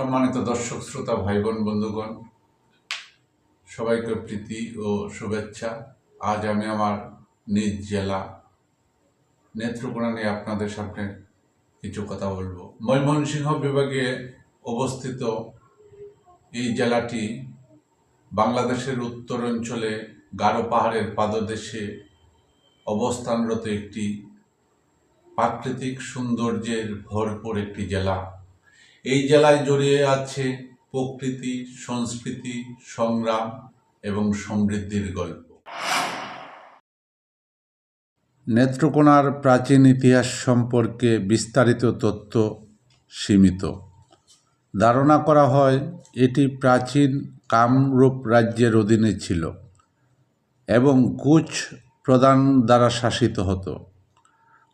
সম্মানিত দর্শক, শ্রোতা ভাই বোন বন্ধুগণ, সবাইকে প্রীতি ও শুভেচ্ছা। আজ আমি আমার নিজ জেলা নেত্রকোনা নিয়ে আপনাদের সামনে কিছু কথা বলব। ময়মনসিংহ বিভাগে অবস্থিত এই জেলাটি বাংলাদেশের উত্তরাঞ্চলে গারো পাহাড়ের পাদদেশে অবস্থানরত একটি প্রাকৃতিক সৌন্দর্যের ভরপুর একটি জেলা। এই জেলায় জড়িয়ে আছে প্রকৃতি, সংস্কৃতি, সংগ্রাম এবং সমৃদ্ধির গল্প। নেত্রকোনার প্রাচীন ইতিহাস সম্পর্কে বিস্তারিত তথ্য সীমিত। ধারণা করা হয়, এটি প্রাচীন কামরূপ রাজ্যের অধীনে ছিল এবং কুচ প্রধান দ্বারা শাসিত হতো।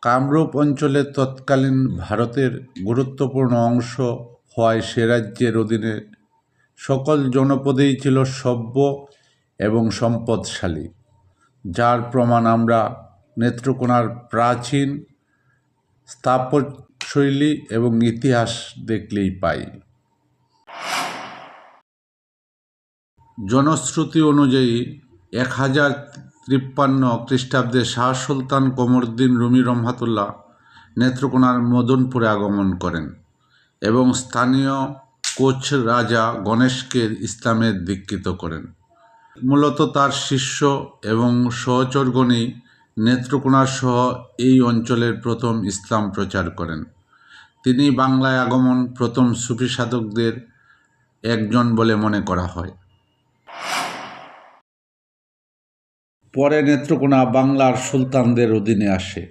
কামরূপ অঞ্চলে তৎকালীন ভারতের গুরুত্বপূর্ণ অংশ হওয়ায় সে রাজ্যের অধীনে সকল জনপদেই ছিল সভ্য এবং সম্পদশালী। যার প্রমাণ আমরা নেত্রকোনার প্রাচীন স্থাপত্যশৈলী এবং ইতিহাস দেখলেই পাই। জনশ্রুতি অনুযায়ী এক হাজার তিপ্পান্ন খ্রিস্টাব্দে শাহ সুলতান কমরুদ্দিন রুমি রহমাতুল্লাহ নেত্রকোনার মদনপুরে আগমন করেন এবং স্থানীয় কোচ রাজা গণেশকে ইসলামে দীক্ষিত করেন। মূলত তার শিষ্য এবং সহচরগণই নেত্রকোনা সহ এই অঞ্চলের প্রথম ইসলাম প্রচার করেন। তিনি বাংলায় আগমন প্রথম সুফি সাধকদের একজন বলে মনে করা হয়। পরে নেত্রকোনা বাংলার সুলতানদের অধীনে আসে।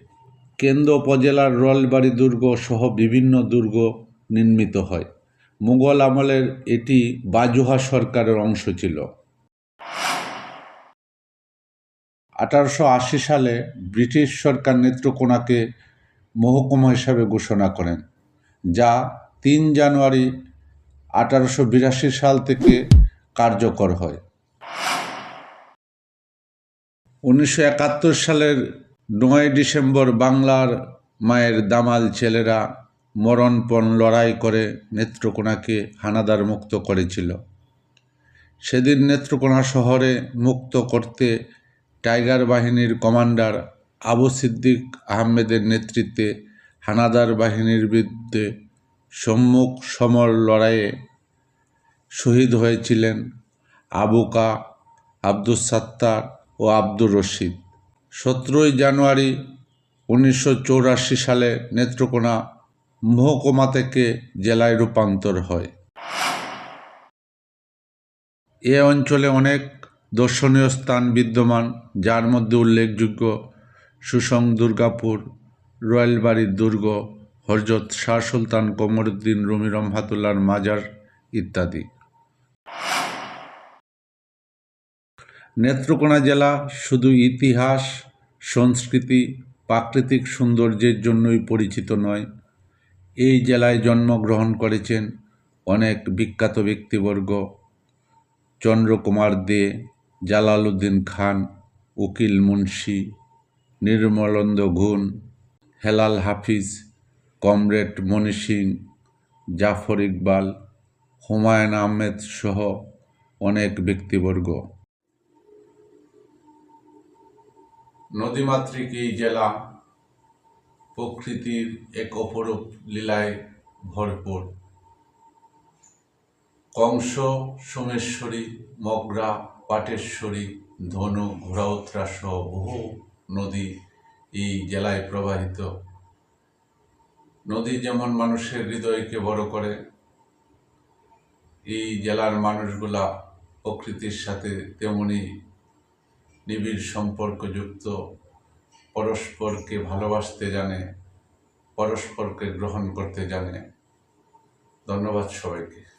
কেন্দ্র উপজেলার রয়্যালবাড়ি দুর্গ সহ বিভিন্ন দুর্গ নির্মিত হয়। মুঘল আমলের এটি বাজুহা সরকারের অংশ ছিল। আঠারোশো আশি সালে ব্রিটিশ সরকার নেত্রকোনাকে মহকুমা হিসাবে ঘোষণা করেন, যা তিন জানুয়ারি আঠারোশো বিরাশি সাল থেকে কার্যকর হয়। উনিশশো একাত্তর সালের নয় ডিসেম্বর বাংলার মায়ের দামাল ছেলেরা মরণপণ লড়াই করে নেত্রকোনাকে হানাদার মুক্ত করেছিল। সেদিন নেত্রকোনা শহরে মুক্ত করতে টাইগার বাহিনীর কমান্ডার আবু সিদ্দিক আহমেদের নেতৃত্বে হানাদার বাহিনীর বিরুদ্ধে সম্মুখ সমর লড়াইয়ে শহীদ হয়েছিলেন আবুকা আব্দুস সাত্তার ও আব্দুর রশিদ। সতেরোই জানুয়ারি উনিশশো সালে নেত্রকোনা মহকুমা থেকে জেলায় রূপান্তর হয়। এ অঞ্চলে অনেক দর্শনীয় স্থান বিদ্যমান, যার মধ্যে উল্লেখযোগ্য সুসং দুর্গাপুর রয়্যালবাড়ির দুর্গ হরজত শাহ সুলতান কমরুদ্দিন রুমি রহমাতুল্লাহর মাজার ইত্যাদি। নেত্রকোনা জেলা শুধু ইতিহাস, সংস্কৃতি, প্রাকৃতিক সৌন্দর্যের জন্যই পরিচিত নয়। এই জেলায় জন্মগ্রহণ করেছেন অনেক বিখ্যাত ব্যক্তিবর্গ। চন্দ্রকুমার দে, জালালউদ্দিন খান, উকিল মুন্সি, নির্মলন্দ গুণ হেলাল হাফিজ, কমরেড মণি সিং, জাফর ইকবাল, হুমায়ুন আহমেদ সহ অনেক ব্যক্তিবর্গ। নদীমাতৃক এই জেলা প্রকৃতির এক অপরূপ লীলায় ভরপুর। কংস, সোমেশ্বরী, মগরা, পাটেশ্বরী, ধনু, ঘোড়াউত্রা সহ বহু নদী এই জেলায় প্রবাহিত। নদী যেমন মানুষের হৃদয়কে বড় করে, এই জেলার মানুষগুলা প্রকৃতির সাথে তেমনি নিবিড় সম্পর্কযুক্ত পরস্পরকে ভালোবাসতে জানে পরস্পরকে গ্রহণ করতে জানে। ধন্যবাদ সবাইকে।